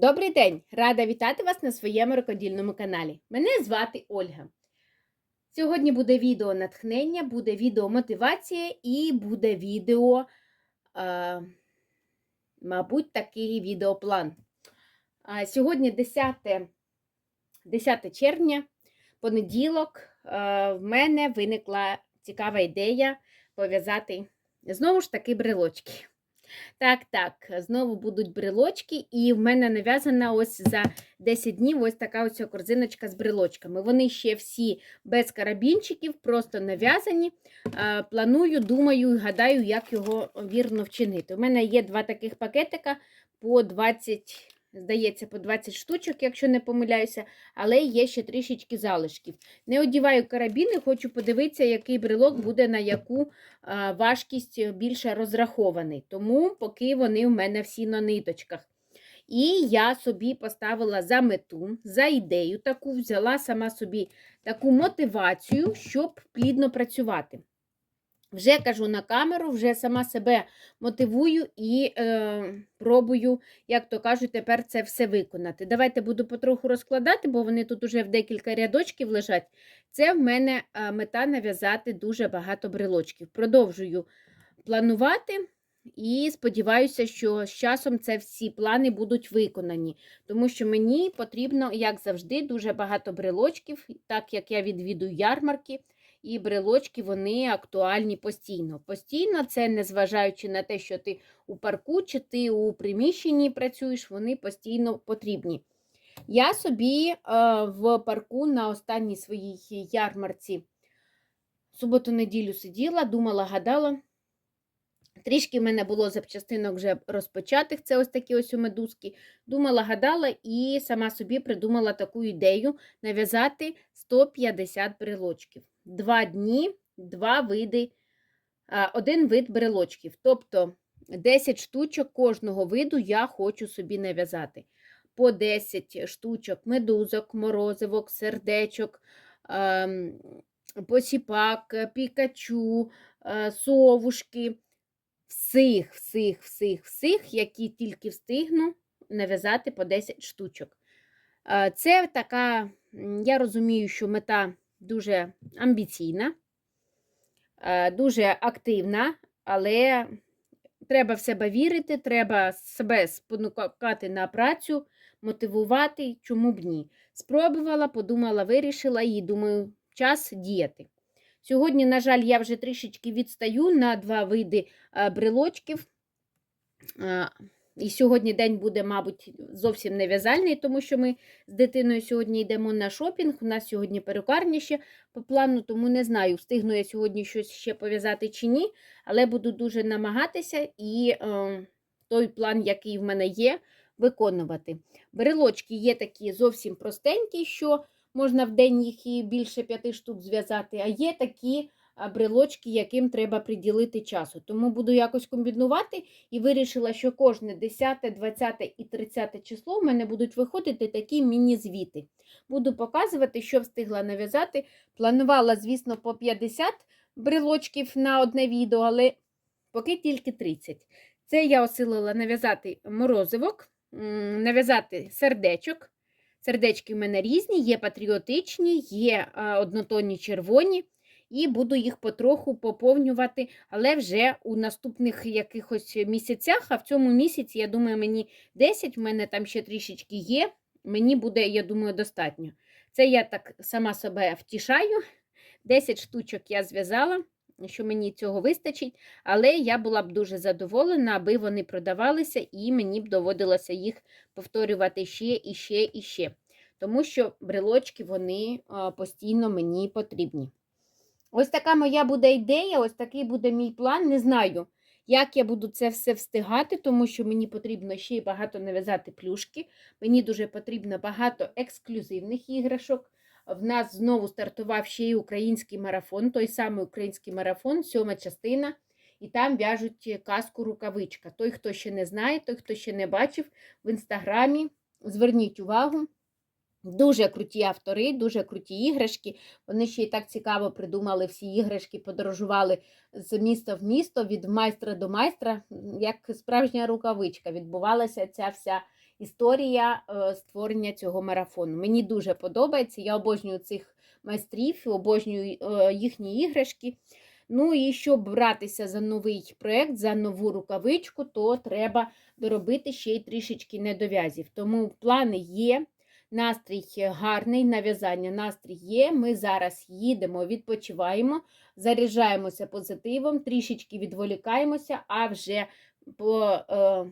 Добрий день! Рада вітати вас на своєму рукодільному каналі. Мене звати Ольга. Сьогодні буде відео натхнення, буде відео мотивація і буде відео, е, мабуть, такий відеоплан. Сьогодні 10, 10 червня, понеділок, е, в мене виникла цікава ідея пов'язати знову ж таки брелочки. Так, так, знову будуть брелочки, і в мене нав'язана ось за 10 днів ось така ось корзиночка з брелочками. Вони ще всі без карабінчиків, просто нав'язані. Планую, думаю, і гадаю, як його вірно вчинити. У мене є два таких пакетика по 20, здається, по 20 штучок, якщо не помиляюся, але є ще трішечки залишків. Не одіваю карабіни, хочу подивитися, який брелок буде на яку важкість більше розрахований. Тому поки вони в мене всі на ниточках. І я собі поставила за мету, за ідею таку, взяла сама собі таку мотивацію, щоб плідно працювати. Вже кажу на камеру, вже сама себе мотивую і е, пробую, як то кажуть, тепер це все виконати. Давайте буду потроху розкладати, бо вони тут уже в декілька рядочків лежать. Це в мене е, мета нав'язати дуже багато брелочків. Продовжую планувати. І сподіваюся, що з часом це всі плани будуть виконані, тому що мені потрібно, як завжди, дуже багато брелочків, так як я відвідую ярмарки, і брелочки вони актуальні постійно. Постійно це незважаючи на те, що ти у парку чи ти у приміщенні працюєш, вони постійно потрібні. Я собі е, в парку на останній своїй ярмарці суботу-неділю сиділа, думала, гадала. Трішки в мене було запчастинок вже розпочатих, це ось такі ось у медузки. Думала, гадала і сама собі придумала таку ідею нав'язати 150 брелочків. Два дні, два види, один вид брелочків. Тобто 10 штучок кожного виду я хочу собі нав'язати. По 10 штучок медузок, морозивок, сердечок, ем, посіпак, пікачу, е, совушки всіх, всіх, всіх, всіх, які тільки встигну нав'язати по 10 штучок. Це така, я розумію, що мета дуже амбіційна, дуже активна, але треба в себе вірити, треба себе спонукати на працю, мотивувати, чому б ні. Спробувала, подумала, вирішила і думаю, час діяти. Сьогодні, на жаль, я вже трішечки відстаю на два види брелочків. І сьогодні день буде, мабуть, зовсім не в'язальний, тому що ми з дитиною сьогодні йдемо на шопінг. У нас сьогодні перукарня ще по плану, тому не знаю, встигну я сьогодні щось ще пов'язати чи ні, але буду дуже намагатися і е, той план, який в мене є, виконувати. Брелочки є такі зовсім простенькі, що можна в день їх і більше п'яти штук зв'язати, а є такі брелочки, яким треба приділити часу. Тому буду якось комбінувати і вирішила, що кожне 10, 20 і 30 число в мене будуть виходити такі міні-звіти. Буду показувати, що встигла нав'язати. Планувала, звісно, по 50 брелочків на одне відео, але поки тільки 30. Це я осилила нав'язати морозивок, нав'язати сердечок. Сердечки в мене різні, є патріотичні, є однотонні червоні, і буду їх потроху поповнювати, але вже у наступних якихось місяцях, а в цьому місяці, я думаю, мені 10, в мене там ще трішечки є, мені буде, я думаю, достатньо. Це я так сама себе втішаю. 10 штучок я зв'язала, що мені цього вистачить, але я була б дуже задоволена, аби вони продавалися, і мені б доводилося їх повторювати ще і ще і ще. Тому що брелочки вони постійно мені потрібні. Ось така моя буде ідея, ось такий буде мій план. Не знаю, як я буду це все встигати, тому що мені потрібно ще й багато нав'язати плюшки. Мені дуже потрібно багато ексклюзивних іграшок. В нас знову стартував ще й український марафон, той самий український марафон, сьома частина. І там в'яжуть казку рукавичка. Той, хто ще не знає, той, хто ще не бачив в інстаграмі, зверніть увагу. Дуже круті автори, дуже круті іграшки. Вони ще й так цікаво придумали всі іграшки, подорожували з міста в місто, від майстра до майстра, як справжня рукавичка. Відбувалася ця вся історія е, створення цього марафону. Мені дуже подобається. Я обожнюю цих майстрів, обожнюю е, їхні іграшки. Ну і щоб братися за новий проєкт, за нову рукавичку, то треба доробити ще й трішечки недов'язів. Тому плани є. Настрій гарний, нав'язання настрій є. Ми зараз їдемо, відпочиваємо, заряджаємося позитивом, трішечки відволікаємося, а вже по е,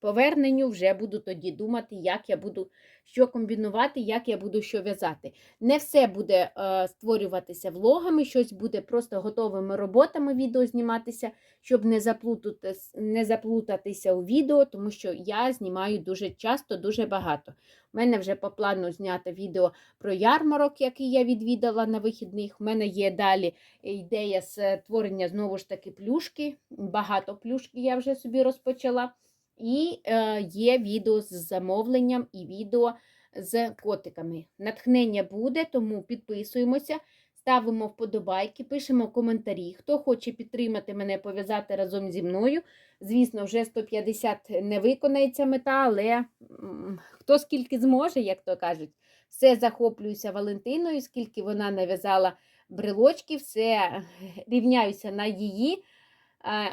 поверненню вже буду тоді думати, як я буду що комбінувати, як я буду що в'язати. Не все буде е, створюватися влогами, щось буде просто готовими роботами відео зніматися, щоб не, заплутатись, не заплутатися у відео, тому що я знімаю дуже часто, дуже багато. У мене вже по плану знято відео про ярмарок, який я відвідала на вихідних. У мене є далі ідея створення знову ж таки плюшки. Багато плюшки я вже собі розпочала. І е, є відео з замовленням і відео з котиками. Натхнення буде, тому підписуємося, ставимо вподобайки, пишемо коментарі. Хто хоче підтримати мене, пов'язати разом зі мною. Звісно, вже 150 не виконається мета, але хто скільки зможе, як то кажуть, все захоплююся Валентиною, скільки вона нав'язала брелочків, все рівняюся на її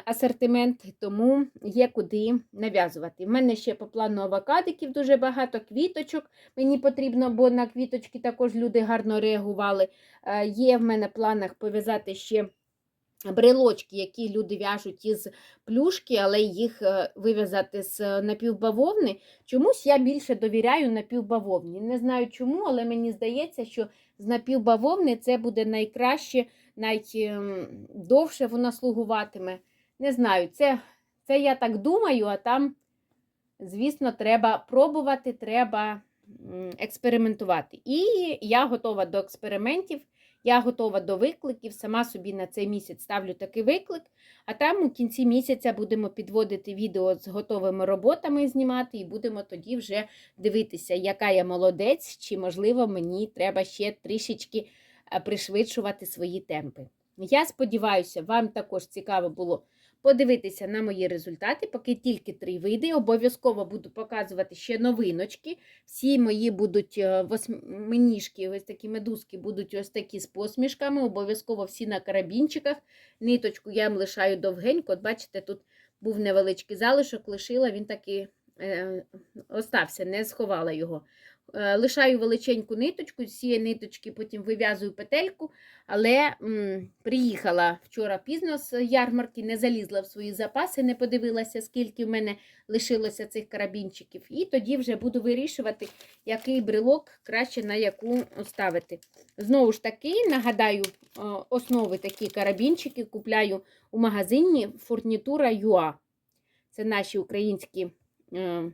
асортимент, тому є куди нав'язувати. У мене ще по плану авокадиків дуже багато квіточок. Мені потрібно, бо на квіточки також люди гарно реагували. Є в мене в планах пов'язати ще. Брелочки, які люди в'яжуть із плюшки, але їх е, вив'язати з напівбавовни. Чомусь я більше довіряю напівбавовні. Не знаю чому, але мені здається, що з напівбавовни це буде найкраще найдовше вона слугуватиме. Не знаю, це, це я так думаю, а там, звісно, треба пробувати, треба експериментувати. І я готова до експериментів, я готова до викликів. Сама собі на цей місяць ставлю такий виклик, а там у кінці місяця будемо підводити відео з готовими роботами знімати, і будемо тоді вже дивитися, яка я молодець, чи, можливо, мені треба ще трішечки пришвидшувати свої темпи. Я сподіваюся, вам також цікаво було подивитися на мої результати, поки тільки три види. Обов'язково буду показувати ще новиночки. Всі мої будуть е, восьминіжки, ось такі медузки будуть ось такі з посмішками. Обов'язково всі на карабінчиках. Ниточку я їм лишаю довгенько. От бачите, тут був невеличкий залишок, лишила, він таки е, остався, не сховала його. Е, лишаю величеньку ниточку, з цієї ниточки потім вив'язую петельку, але м, приїхала вчора пізно з ярмарки, не залізла в свої запаси, не подивилася, скільки в мене лишилося цих карабінчиків. І тоді вже буду вирішувати, який брелок краще на яку ставити. Знову ж таки, нагадаю, основи такі карабінчики купляю у магазині Фурнітура Юа. Це наші українські. Е,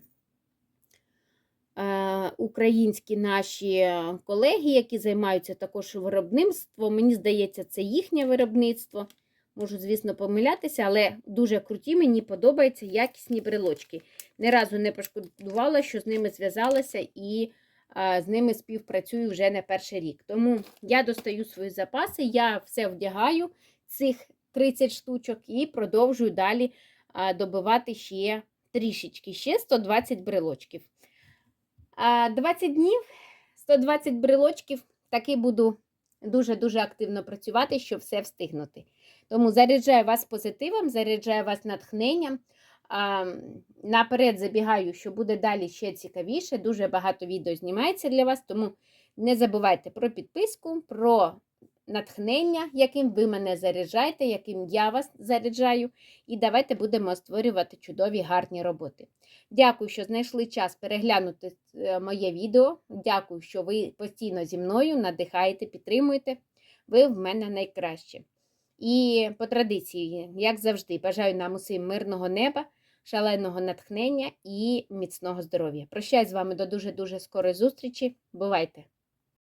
Е, українські наші колеги, які займаються також виробництвом. Мені здається, це їхнє виробництво. Можу, звісно, помилятися, але дуже круті, мені подобаються якісні брелочки. Ні разу не пошкодувала, що з ними зв'язалася і а, з ними співпрацюю вже не перший рік. Тому я достаю свої запаси, я все вдягаю, цих 30 штучок, і продовжую далі добивати ще трішечки, ще 120 брелочків. 20 днів, 120 брелочків, таки буду дуже-дуже активно працювати, щоб все встигнути. Тому заряджаю вас позитивом, заряджаю вас натхненням. Наперед забігаю, що буде далі ще цікавіше. Дуже багато відео знімається для вас, тому не забувайте про підписку, про натхнення, яким ви мене заряджаєте, яким я вас заряджаю. І давайте будемо створювати чудові гарні роботи. Дякую, що знайшли час переглянути е, моє відео. Дякую, що ви постійно зі мною надихаєте, підтримуєте. Ви в мене найкраще. І по традиції, як завжди, бажаю нам усім мирного неба, шаленого натхнення і міцного здоров'я. Прощаюсь з вами до дуже-дуже скорої зустрічі. Бувайте!